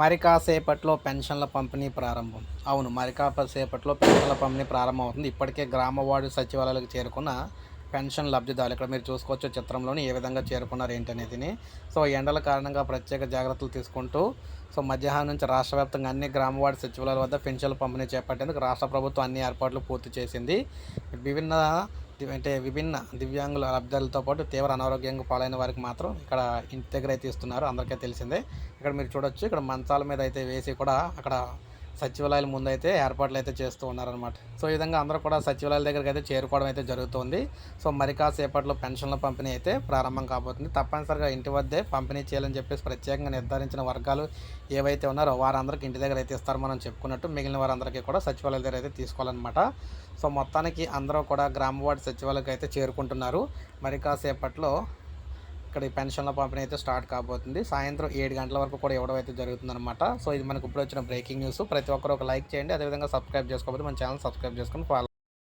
మరి కాసేపట్లో పెన్షన్ల పంపిణీ ప్రారంభం. అవును మరి కాసేపట్లో పెన్షన్ల పంపిణీ ప్రారంభం అవుతుంది ఇప్పటికే గ్రామ వార్డు సచివాలయాలకు చేరుకున్న పెన్షన్ లబ్ధిదారులు ఇక్కడ మీరు చూసుకోవచ్చు చిత్రంలోని ఏ విధంగా చేరుకున్నారు ఏంటనేది సో ఎండల కారణంగా ప్రత్యేక జాగ్రత్తలు తీసుకుంటూ సో మధ్యాహ్నం నుంచి రాష్ట్ర వ్యాప్తంగా అన్ని గ్రామ వార్డు సచివాలయాల వద్ద పెన్షన్ల పంపిణీ చేపట్టేందుకు రాష్ట్ర ప్రభుత్వం అన్ని ఏర్పాట్లు పూర్తి చేసింది. విభిన్న అంటే విభిన్న దివ్యాంగుల లబ్ధాలతో పాటు తీవ్ర అనారోగ్యంగా పాలైన వారికి మాత్రం ఇక్కడ ఇంటి దగ్గర అయితే ఇస్తున్నారు. అందరికీ తెలిసిందే. ఇక్కడ మీరు చూడొచ్చు. ఇక్కడ మంచాల మీద అయితే వేసి కూడా అక్కడ సచివాలయాల ముందైతే ఏర్పాట్లు అయితే చేస్తూ ఉన్నారనమాట సో ఈ విధంగా అందరూ కూడా సచివాలయాల దగ్గరికి అయితే చేరుకోవడం అయితే జరుగుతుంది. సో మరి కాసేపట్లో పెన్షన్ల పంపిణీ అయితే ప్రారంభం కాబోతుంది. తప్పనిసరిగా ఇంటి వద్దే పంపిణీ చేయాలని చెప్పేసి ప్రత్యేకంగా నిర్ధారించిన వర్గాలు ఏవైతే ఉన్నారో వారందరికీ ఇంటి దగ్గర అయితే ఇస్తారు మనం చెప్పుకున్నట్టు. మిగిలిన వారందరికీ కూడా సచివాలయాల దగ్గర అయితే తీసుకోవాలన్నమాట. సో మొత్తానికి అందరూ కూడా గ్రామ వార్డు సచివాలయకు అయితే చేరుకుంటున్నారు. మరి కాసేపట్లో ఇక్కడ పెన్షన్ల పంపిణీ అయితే స్టార్ట్ కాబోతుంది. సాయంత్రం ఏడు గంటల వరకు కూడా ఇవ్వడం అయితే జరుగుతుందన్నమాట. సో ఇది మనకు ఇప్పుడు వచ్చిన బ్రేకింగ్ న్యూస్. ప్రతి ఒక్కరు ఒక లైక్ చేయండి. అదేవిధంగా సబ్స్క్రైబ్ చేసుకోకపోతే మన ఛానల్ సబ్స్క్రైబ్ చేసుకొని ఫాలో